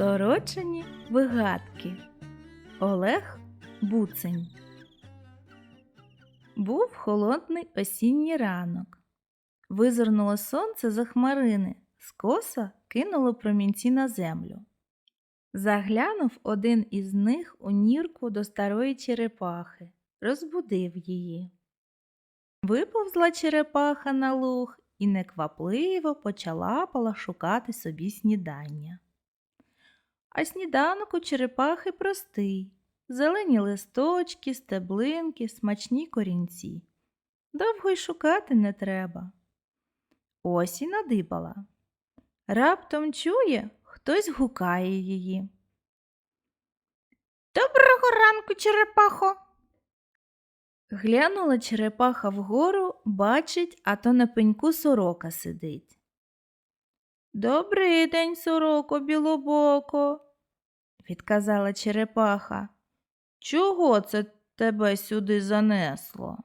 Сорочені вигадки. Олег Буцень. Був холодний осінній ранок. Визирнуло сонце за хмарини, скоса кинуло промінці на землю. Заглянув один із них у нірку до старої черепахи, розбудив її. Виповзла черепаха на луг і неквапливо почала шукати собі снідання. А сніданок у черепахи простий. Зелені листочки, стеблинки, смачні корінці. Довго й шукати не треба. Ось і надибала. Раптом чує, хтось гукає її. Доброго ранку, черепахо. Глянула черепаха вгору, бачить, а то на пеньку сорока сидить. Добрий день, сороко, білобоко, відказала черепаха. Чого це тебе сюди занесло?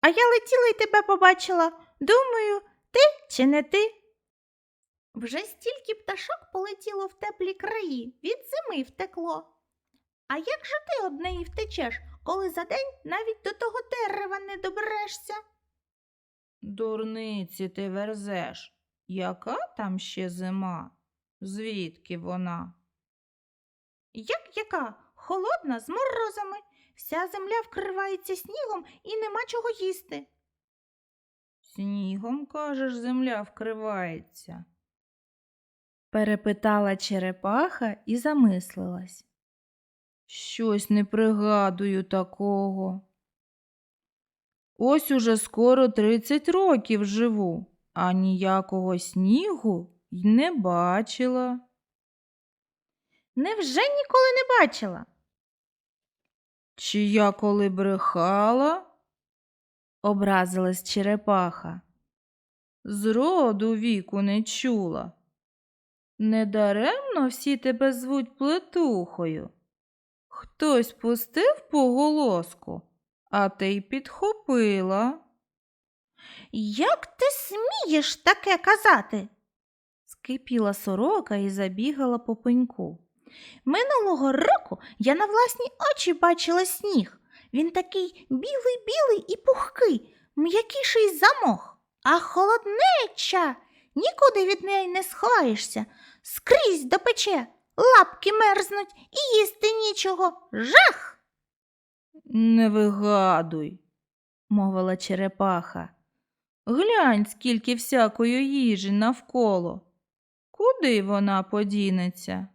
А я летіла й тебе побачила. Думаю, ти чи не ти? Вже стільки пташок полетіло в теплі краї, від зими втекло. А як же ти одне і втечеш, коли за день навіть до того дерева не доберешся? Дурниці ти верзеш. Яка там ще зима? Звідки вона? Як яка? Холодна з морозами. Вся земля вкривається снігом і нема чого їсти. Снігом, кажеш, земля вкривається. Перепитала черепаха і замислилась. Щось не пригадую такого. Ось уже скоро тридцять років живу, а ніякого снігу й не бачила. Невже ніколи не бачила? Чи я коли брехала? Образилась черепаха. Зроду віку не чула. Недаремно всі тебе звуть плетухою. Хтось пустив поголоску, а ти й підхопила. Як ти смієш таке казати? Скипіла сорока і забігала по пеньку. Минулого року я на власні очі бачила сніг. Він такий білий-білий і пухкий, м'якіший за мох. А холоднеча, нікуди від неї не сховаєшся, скрізь допече, лапки мерзнуть і їсти нічого. Жах! Не вигадуй, мовила черепаха. Глянь, скільки всякої їжі навколо. Куди вона подінеться?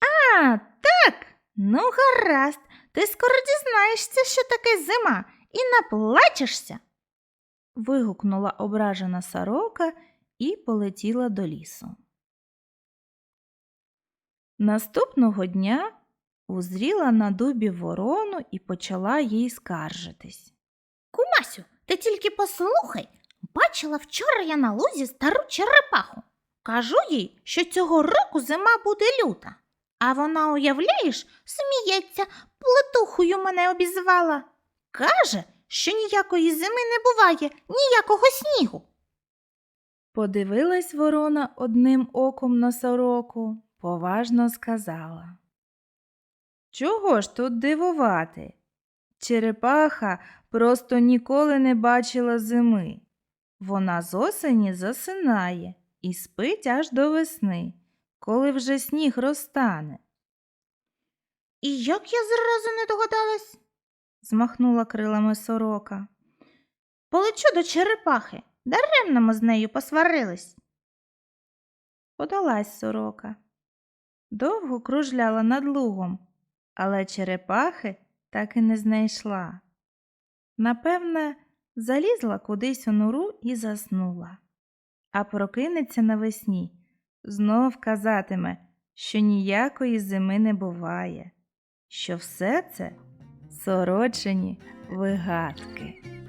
А, так. Ну, гаразд, ти скоро дізнаєшся, що таке зима, і наплачешся. вигукнула ображена сорока і полетіла до лісу. Наступного дня узріла на дубі ворону і почала їй скаржитись. Кумасю, ти тільки послухай. Бачила вчора я на лузі стару черепаху. Кажу їй, що цього року зима буде люта. А вона, уявляєш, сміється, плетухою мене обізвала. Каже, що ніякої зими не буває, ніякого снігу. Подивилась ворона одним оком на сороку, поважно сказала. Чого ж тут дивувати? Черепаха просто ніколи не бачила зими. Вона з осені засинає і спить аж до весни, коли вже сніг розтане. І як я зразу не догадалась? змахнула крилами сорока. Полечу до черепахи. Даремно ми з нею посварились. Подалась сорока. Довго кружляла над лугом, але черепахи так і не знайшла. Напевне, залізла кудись у нору і заснула, а прокинеться навесні, знов казатиме, що ніякої зими не буває, що все це сорочені вигадки.